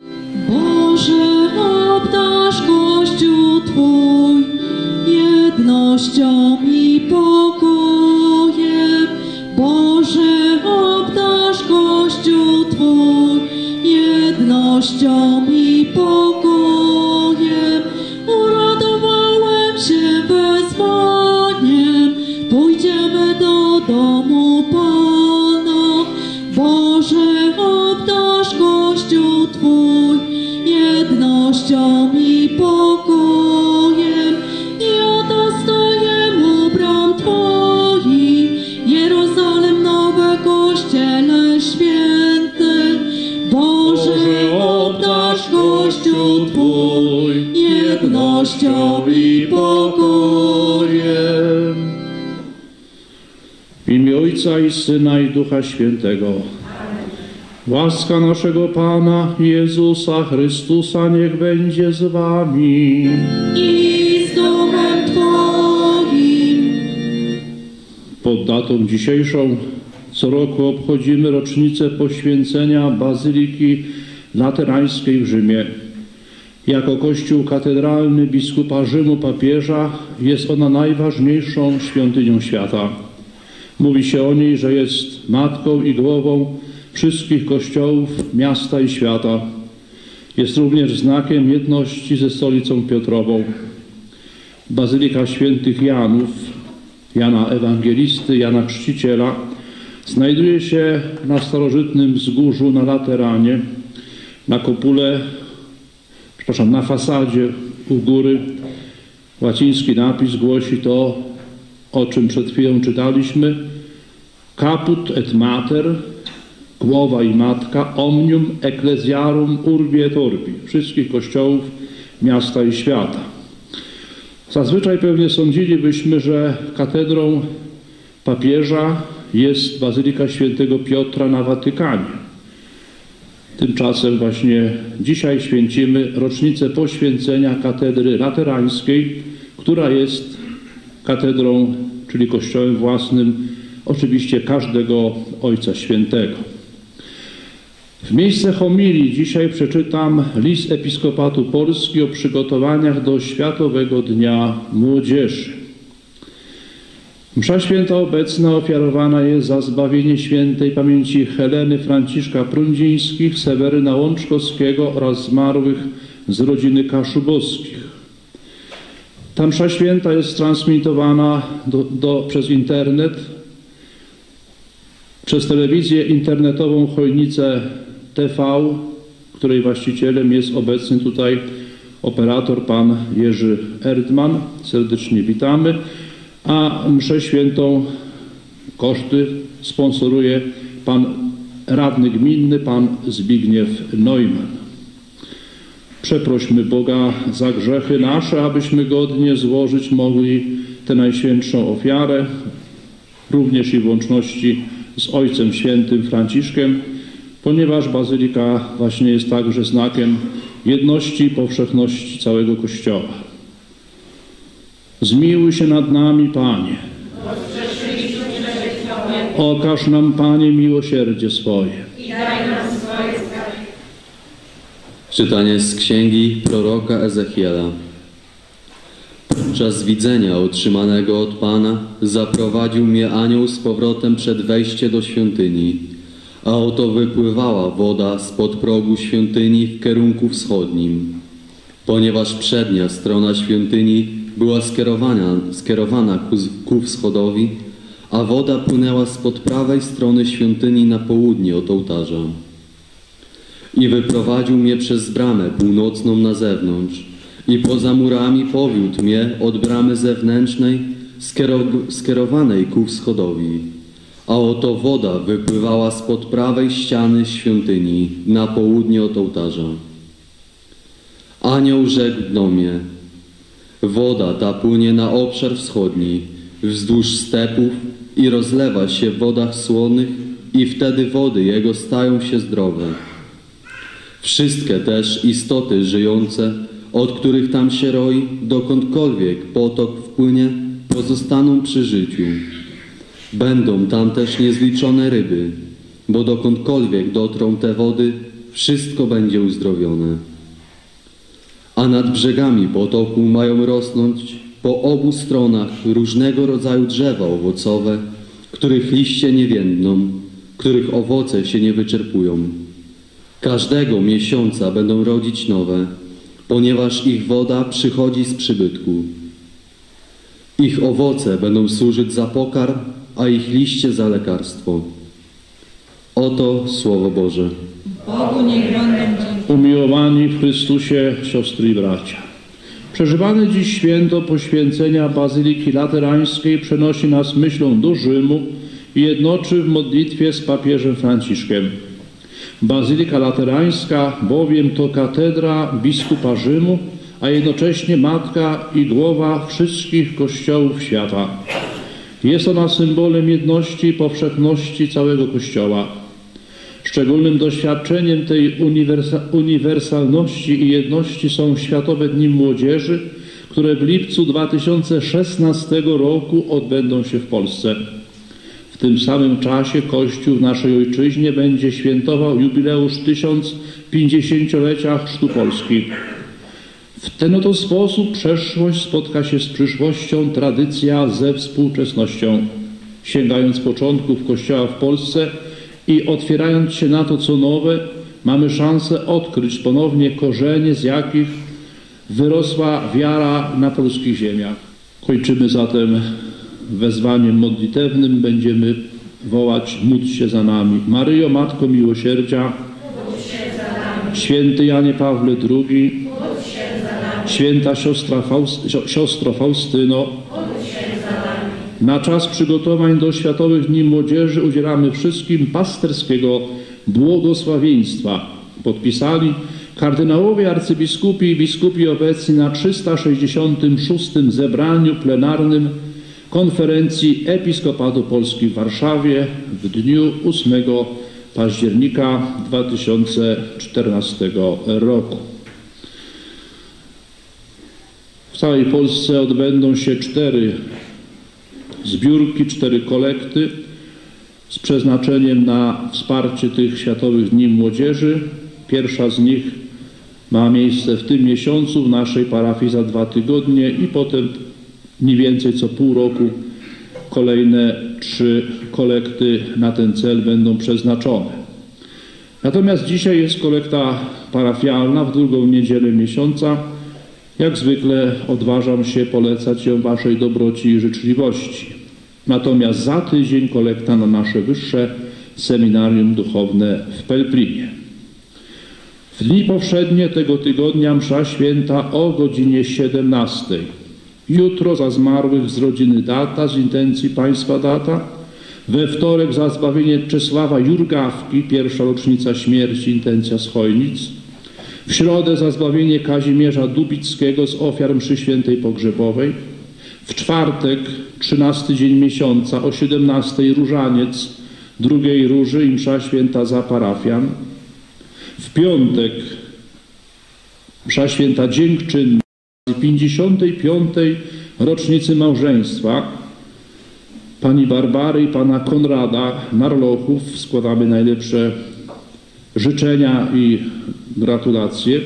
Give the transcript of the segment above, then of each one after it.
Boże, obdarz Kościół Twój jednością i pokojem. Boże, obdarz Kościół Twój jednością i pokojem. Uradowałem się wezwaniem, pójdziemy do domu. Jednością i pokojem I oto stoję u bram Twoich Jerozalem nowe Kościele święty. Boże obdarz Kościół Twój Jednością i pokojem. W imię Ojca i Syna i Ducha Świętego. Łaska naszego Pana Jezusa Chrystusa niech będzie z wami. i z domem Twoim. Pod datą dzisiejszą co roku obchodzimy rocznicę poświęcenia Bazyliki Laterańskiej w Rzymie. Jako kościół katedralny biskupa Rzymu papieża jest ona najważniejszą świątynią świata. Mówi się o niej, że jest matką i głową wszystkich kościołów miasta i świata. Jest również znakiem jedności ze stolicą Piotrową. Bazylika Świętych Janów, Jana Ewangelisty, Jana Chrzciciela, znajduje się na starożytnym wzgórzu na Lateranie, na kopule, przepraszam, na fasadzie u góry. Łaciński napis głosi to, o czym przed chwilą czytaliśmy. Caput et mater, głowa i matka, omnium ecclesiarum urbi et orbi, wszystkich kościołów miasta i świata. Zazwyczaj pewnie sądzilibyśmy, że katedrą papieża jest Bazylika Świętego Piotra na Watykanie. Tymczasem właśnie dzisiaj święcimy rocznicę poświęcenia katedry laterańskiej, która jest katedrą, czyli kościołem własnym oczywiście każdego Ojca Świętego. W miejsce homilii dzisiaj przeczytam list Episkopatu Polski o przygotowaniach do Światowego Dnia Młodzieży. Msza święta obecna ofiarowana jest za zbawienie świętej pamięci Heleny Franciszka Prundzińskich, Seweryna Łączkowskiego oraz zmarłych z rodziny Kaszubowskich. Ta msza święta jest transmitowana do, do, przez internet, przez telewizję internetową Chojnicę TV, której właścicielem jest obecny tutaj operator pan Jerzy Erdman. Serdecznie witamy. A mszę świętą koszty sponsoruje pan radny gminny, pan Zbigniew Neumann. Przeprośmy Boga za grzechy nasze, abyśmy godnie złożyć mogli tę najświętszą ofiarę, również i w łączności z Ojcem Świętym Franciszkiem, ponieważ Bazylika właśnie jest także znakiem jedności i powszechności całego Kościoła. Zmiłuj się nad nami, Panie. Okaż nam, Panie, miłosierdzie swoje. Czytanie z księgi proroka Ezechiela. Podczas widzenia otrzymanego od Pana zaprowadził mnie anioł z powrotem przed wejście do świątyni, a oto wypływała woda spod progu świątyni w kierunku wschodnim, ponieważ przednia strona świątyni była skierowana, skierowana ku, ku wschodowi, a woda płynęła spod prawej strony świątyni na południe od ołtarza. I wyprowadził mnie przez bramę północną na zewnątrz i poza murami powiódł mnie od bramy zewnętrznej skierow- skierowanej ku wschodowi. A oto woda wypływała spod prawej ściany świątyni na południe od ołtarza. Anioł rzekł do mnie, woda ta płynie na obszar wschodni, wzdłuż stepów i rozlewa się w wodach słonych i wtedy wody jego stają się zdrowe. Wszystkie też istoty żyjące, od których tam się roi, dokądkolwiek potok wpłynie, pozostaną przy życiu. Będą tam też niezliczone ryby, bo dokądkolwiek dotrą te wody, wszystko będzie uzdrowione. A nad brzegami potoku mają rosnąć po obu stronach różnego rodzaju drzewa owocowe, których liście nie więdną, których owoce się nie wyczerpują. Każdego miesiąca będą rodzić nowe, ponieważ ich woda przychodzi z przybytku. Ich owoce będą służyć za pokarm, a ich liście za lekarstwo. Oto Słowo Boże. Bogu niech będą. Umiłowani w Chrystusie siostry i bracia. Przeżywane dziś święto poświęcenia Bazyliki Laterańskiej przenosi nas myślą do Rzymu i jednoczy w modlitwie z papieżem Franciszkiem. Bazylika Laterańska bowiem to katedra biskupa Rzymu, a jednocześnie matka i głowa wszystkich kościołów świata. Jest ona symbolem jedności i powszechności całego Kościoła. Szczególnym doświadczeniem tej uniwersa uniwersalności i jedności są Światowe Dni Młodzieży, które w lipcu 2016 roku odbędą się w Polsce. W tym samym czasie Kościół w naszej ojczyźnie będzie świętował jubileusz 1050-lecia Chrztu Polski. W ten oto sposób przeszłość spotka się z przyszłością, tradycja ze współczesnością. Sięgając początków Kościoła w Polsce i otwierając się na to, co nowe, mamy szansę odkryć ponownie korzenie, z jakich wyrosła wiara na polskich ziemiach. Kończymy zatem wezwaniem modlitewnym. Będziemy wołać Módl się za nami. Maryjo, Matko Miłosierdzia, Święty Janie Pawle II, Święta siostra Faust, sio- siostro Faustyno, na czas przygotowań do Światowych Dni Młodzieży udzielamy wszystkim pasterskiego błogosławieństwa. Podpisali kardynałowie, arcybiskupi i biskupi obecni na 366 zebraniu plenarnym Konferencji Episkopatu Polski w Warszawie w dniu 8 października 2014 roku. W całej Polsce odbędą się cztery zbiórki, cztery kolekty z przeznaczeniem na wsparcie tych Światowych Dni Młodzieży. Pierwsza z nich ma miejsce w tym miesiącu w naszej parafii za dwa tygodnie i potem mniej więcej co pół roku kolejne trzy kolekty na ten cel będą przeznaczone. Natomiast dzisiaj jest kolekta parafialna w drugą niedzielę miesiąca. Jak zwykle odważam się polecać ją Waszej dobroci i życzliwości. Natomiast za tydzień kolekta na nasze wyższe seminarium duchowne w Pelplinie. W dni powszednie tego tygodnia msza święta o godzinie 17. Jutro za zmarłych z rodziny data, z intencji państwa data. We wtorek za zbawienie Czesława Jurgawki, pierwsza rocznica śmierci, intencja z Chojnic. W środę za zbawienie Kazimierza Dubickiego z ofiar mszy świętej pogrzebowej. W czwartek, 13 dzień miesiąca, o 17 różaniec drugiej róży i msza święta za parafian. W piątek msza święta dziękczynna z 55. rocznicy małżeństwa pani Barbary i pana Konrada Narlochów składamy najlepsze życzenia i gratulacje.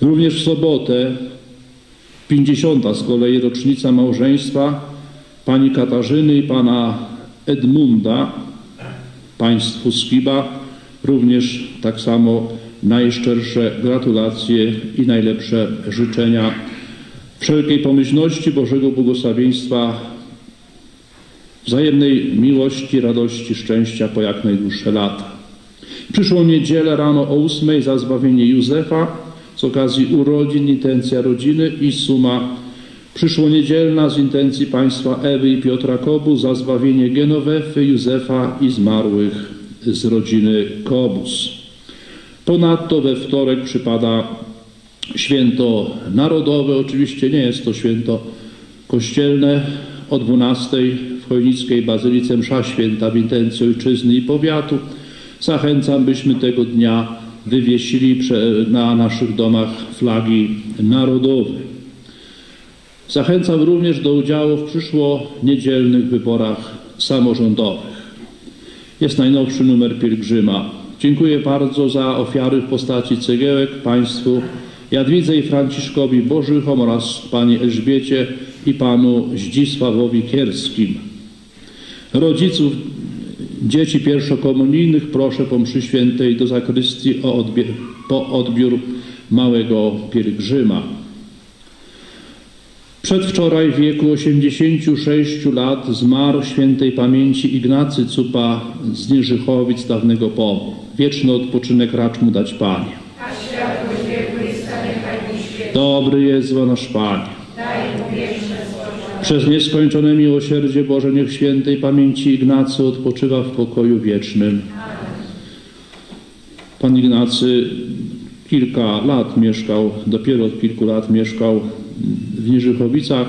Również w sobotę 50. z kolei rocznica małżeństwa pani Katarzyny i pana Edmunda, państwu Skiba, również tak samo najszczersze gratulacje i najlepsze życzenia wszelkiej pomyślności, Bożego błogosławieństwa, wzajemnej miłości, radości, szczęścia po jak najdłuższe lata. Przyszłą niedzielę rano o ósmej za zbawienie Józefa z okazji urodzin, intencja rodziny i suma przyszło niedzielna z intencji państwa Ewy i Piotra Kobu za zbawienie Genowefy, Józefa i zmarłych z rodziny Kobus. Ponadto we wtorek przypada święto narodowe, oczywiście nie jest to święto kościelne, o 12 w Chojnickiej Bazylice msza święta w intencji ojczyzny i powiatu. Zachęcam, byśmy tego dnia wywiesili na naszych domach flagi narodowe. Zachęcam również do udziału w przyszło niedzielnych wyborach samorządowych. Jest najnowszy numer pielgrzyma. Dziękuję bardzo za ofiary w postaci cegiełek Państwu Jadwidze i Franciszkowi Bożychom oraz Pani Elżbiecie i panu Zdzisławowi Kierskim. Rodziców dzieci pierwszokomunijnych proszę po mszy świętej do zakrystii o odbiór, po odbiór małego pielgrzyma. Przedwczoraj w wieku 86 lat zmarł świętej pamięci Ignacy Cupa z Nieżychowic dawnego POM. Wieczny odpoczynek racz mu dać Panie. Dobry jest nasz Panie. Przez nieskończone miłosierdzie Boże niech świętej pamięci Ignacy odpoczywa w pokoju wiecznym. Pan Ignacy kilka lat mieszkał, dopiero od kilku lat mieszkał w Niżychowicach.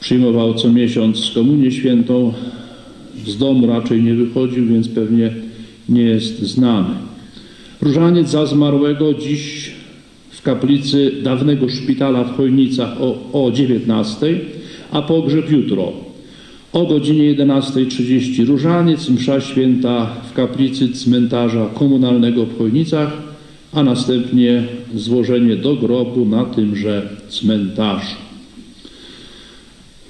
Przyjmował co miesiąc komunię świętą. Z domu raczej nie wychodził, więc pewnie nie jest znany. Różaniec za zmarłego dziś kaplicy dawnego szpitala w Chojnicach o, o 19, a pogrzeb jutro o godzinie 11.30. Różaniec, msza święta w kaplicy cmentarza komunalnego w Chojnicach, a następnie złożenie do grobu na tymże cmentarzu.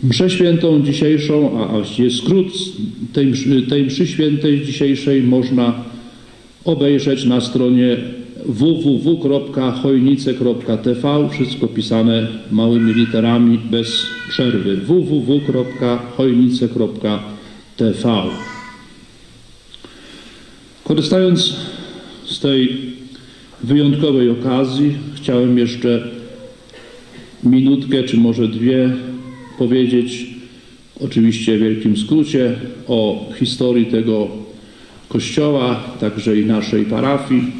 Mszę świętą dzisiejszą, a właściwie skrót tej tej mszy świętej dzisiejszej można obejrzeć na stronie www.chojnice.tv wszystko pisane małymi literami bez przerwy www.chojnice.tv Korzystając z tej wyjątkowej okazji chciałem jeszcze minutkę czy może dwie powiedzieć oczywiście w wielkim skrócie o historii tego kościoła, także i naszej parafii.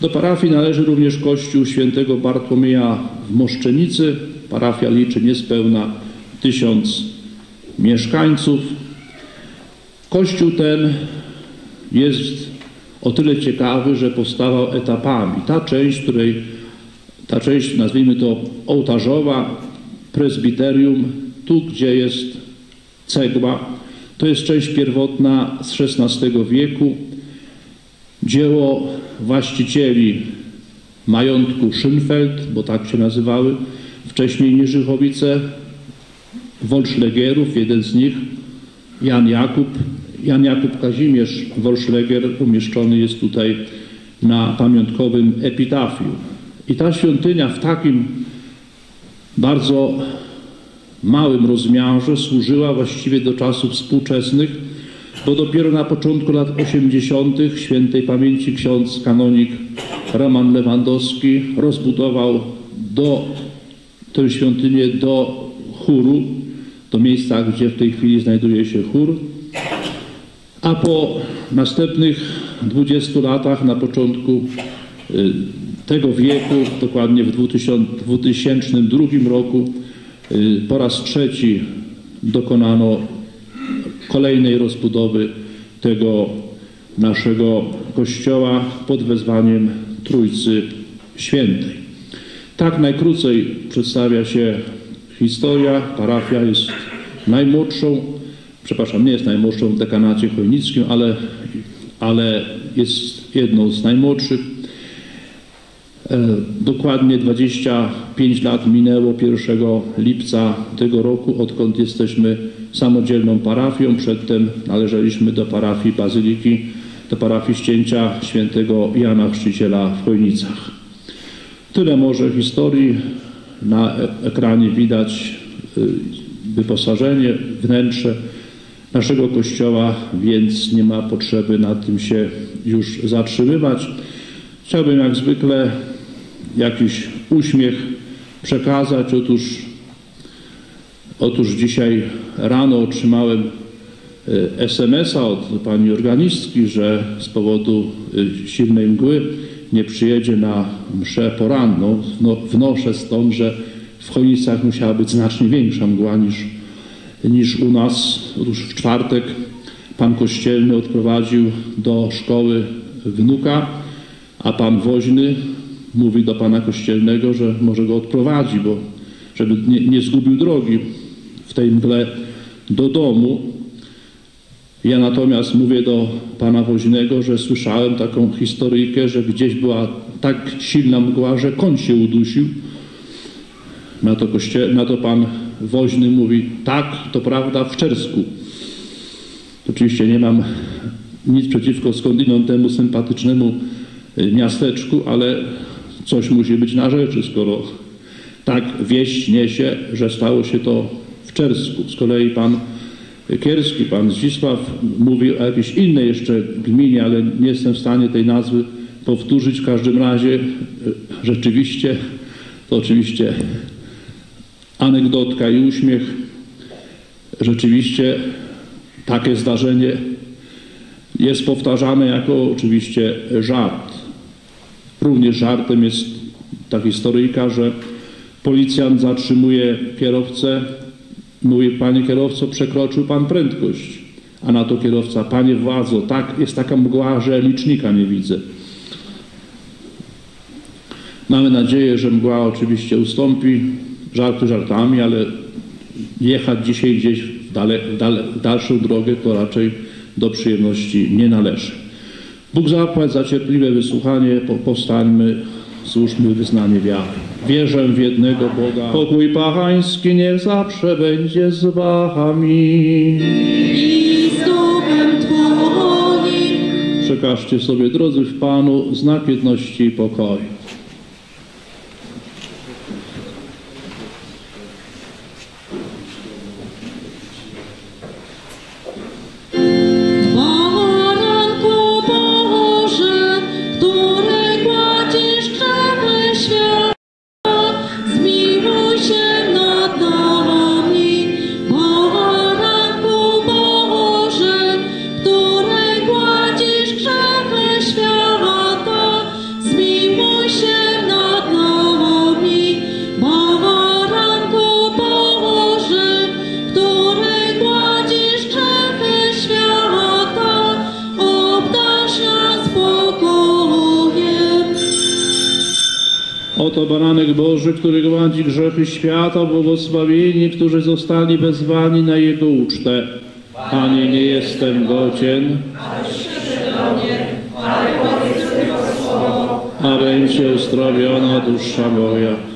Do parafii należy również kościół świętego Bartłomieja w Moszczenicy. Parafia liczy niespełna tysiąc mieszkańców. Kościół ten jest o tyle ciekawy, że powstawał etapami. Ta część, której, ta część nazwijmy to ołtarzowa, prezbiterium, tu gdzie jest cegła, to jest część pierwotna z XVI wieku. Dzieło właścicieli majątku Schönfeld, bo tak się nazywały wcześniej Nieżychowice, Wolszlegierów, jeden z nich, Jan Jakub, Jan Jakub Kazimierz Wolszleger umieszczony jest tutaj na pamiątkowym epitafium. I ta świątynia w takim bardzo małym rozmiarze służyła właściwie do czasów współczesnych, bo dopiero na początku lat 80. świętej pamięci ksiądz kanonik Roman Lewandowski rozbudował do, tę świątynię do chóru, do miejsca, gdzie w tej chwili znajduje się chór. A po następnych 20 latach, na początku y, tego wieku, dokładnie w 2002 roku, y, po raz trzeci dokonano kolejnej rozbudowy tego naszego kościoła pod wezwaniem Trójcy Świętej. Tak najkrócej przedstawia się historia. Parafia jest najmłodszą, przepraszam, nie jest najmłodszą w dekanacie chojnickim, ale, ale jest jedną z najmłodszych. E, dokładnie 25 lat minęło 1 lipca tego roku, odkąd jesteśmy samodzielną parafią. Przedtem należeliśmy do parafii Bazyliki, do parafii ścięcia świętego Jana Chrzciciela w Chojnicach. Tyle może historii. Na ekranie widać y, wyposażenie, wnętrze naszego kościoła, więc nie ma potrzeby na tym się już zatrzymywać. Chciałbym jak zwykle jakiś uśmiech przekazać. Otóż, otóż dzisiaj rano otrzymałem y, SMS-a od pani organistki, że z powodu y, silnej mgły nie przyjedzie na mszę poranną. No, wnoszę stąd, że w Chojnicach musiała być znacznie większa mgła niż, niż u nas. Otóż w czwartek pan kościelny odprowadził do szkoły wnuka, a pan woźny mówi do pana kościelnego, że może go odprowadzi, bo żeby nie, nie zgubił drogi w tej mgle do domu. Ja natomiast mówię do pana woźnego, że słyszałem taką historyjkę, że gdzieś była tak silna mgła, że koń się udusił. Na to, koście, na to pan woźny mówi, tak, to prawda, w Czersku. Oczywiście nie mam nic przeciwko skądinąd temu sympatycznemu y, miasteczku, ale coś musi być na rzeczy, skoro tak wieść niesie, że stało się to w Czersku. Z kolei pan Kierski, pan Zdzisław mówi o jakiejś innej jeszcze gminie, ale nie jestem w stanie tej nazwy powtórzyć. W każdym razie y, rzeczywiście, to oczywiście anegdotka i uśmiech. Rzeczywiście takie zdarzenie jest powtarzane jako oczywiście żart. Również żartem jest ta historyjka, że policjant zatrzymuje kierowcę, mówi, panie kierowco, przekroczył pan prędkość. A na to kierowca, panie władzo, tak, jest taka mgła, że licznika nie widzę. Mamy nadzieję, że mgła oczywiście ustąpi, żarty żartami, ale jechać dzisiaj gdzieś w, dale, w, dale, w dalszą drogę to raczej do przyjemności nie należy. Bóg zapłać za cierpliwe wysłuchanie, po, powstańmy, złóżmy wyznanie wiary. Wierzę w jednego Boga. Pokój pachański niech zawsze będzie z wami. I z duchem Twoim. Przekażcie sobie, drodzy w Panu, znak jedności i pokoju. Oto baranek Boży, który gładzi grzechy świata, błogosławieni, którzy zostali wezwani na Jego ucztę. Panie, nie jestem godzien, a będzie uzdrowiona dusza moja.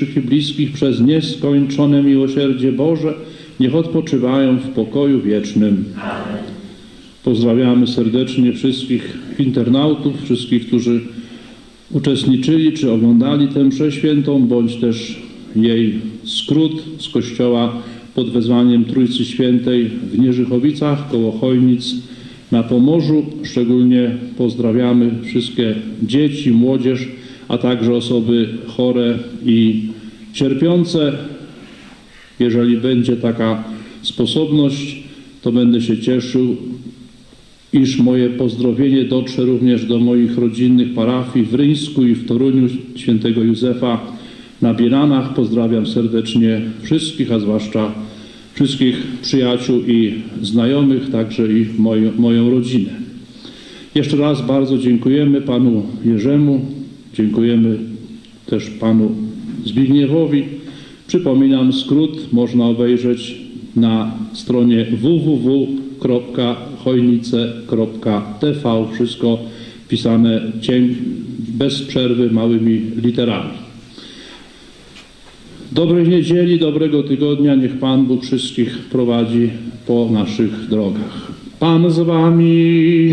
Najbliższych i bliskich przez nieskończone miłosierdzie Boże, niech odpoczywają w pokoju wiecznym. Pozdrawiamy serdecznie wszystkich internautów, wszystkich, którzy uczestniczyli czy oglądali tę mszę świętą, bądź też jej skrót z kościoła pod wezwaniem Trójcy Świętej w Nieżychowicach koło Chojnic na Pomorzu. Szczególnie pozdrawiamy wszystkie dzieci, młodzież, a także osoby chore i cierpiące. Jeżeli będzie taka sposobność, to będę się cieszył, iż moje pozdrowienie dotrze również do moich rodzinnych parafii w Ryńsku i w Toruniu świętego Józefa na Bielanach. Pozdrawiam serdecznie wszystkich, a zwłaszcza wszystkich przyjaciół i znajomych, także i moją, moją rodzinę. Jeszcze raz bardzo dziękujemy panu Jerzemu, dziękujemy też panu Zbigniewowi. Przypominam, skrót można obejrzeć na stronie www.chojnice.tv. Wszystko pisane bez przerwy, małymi literami. Dobrej niedzieli, dobrego tygodnia. Niech Pan Bóg wszystkich prowadzi po naszych drogach. Pan z Wami.